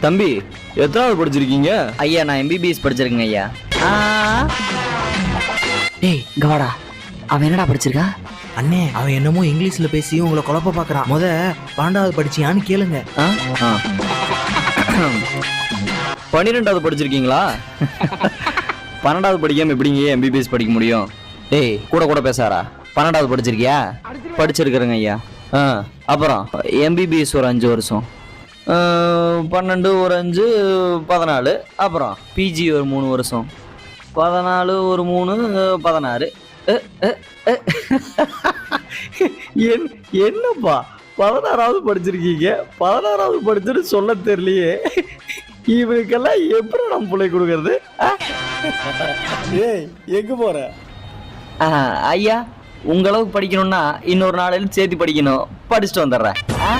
தம்பி எத்தனாவது படிச்சிருக்கீங்க? ஐயா நான் எம்பிபிஎஸ் படிச்சிருக்கேங்க ஐயா. டேய் கவாடா அவன் என்னடா படிச்சிருக்கா? அண்ணே அவன் என்னமோ இங்கிலீஷ்ல பேசி உங்களை குழப்ப பாக்குறான். முத பன்னெண்டாவது படிச்சியான்னு கேளுங்க. ஆ? ஆ. பன்னிரெண்டாவது படிச்சிருக்கீங்களா? பன்னெண்டாவது படிக்காம எப்படிங்க எம்பிபிஎஸ் படிக்க முடியும்? டேய் கூட கூட பேசாரா பன்னெண்டாவது படிச்சிருக்கியா? படிச்சிருக்கிறேங்க ஐயா. ஆ அப்புறம்? எம்பிபிஎஸ் ஒரு அஞ்சு வருஷம். பன்னெண்டு ஒரு அஞ்சு பதினாலு அப்புறம். பிஜி ஒரு மூணு வருஷம். பதினாலு ஒரு மூணு பதினாறு. என்- என்னப்பா? பதினாறாவது படிச்சிருக்கீங்க. பதினாறாவது படிச்சுட்டு சொல்ல தெரியலையே. இவனுக்கெல்லாம் எப்படி நம்ம பிள்ளை கொடுக்கறது? ஆ? ஏய் எங்க போற? ஐயா உங்க அளவுக்கு படிக்கணும்னா இன்னொரு நாளையில சேர்த்து படிக்கணும். படிச்சுட்டு வந்துடுறேன். ஆ?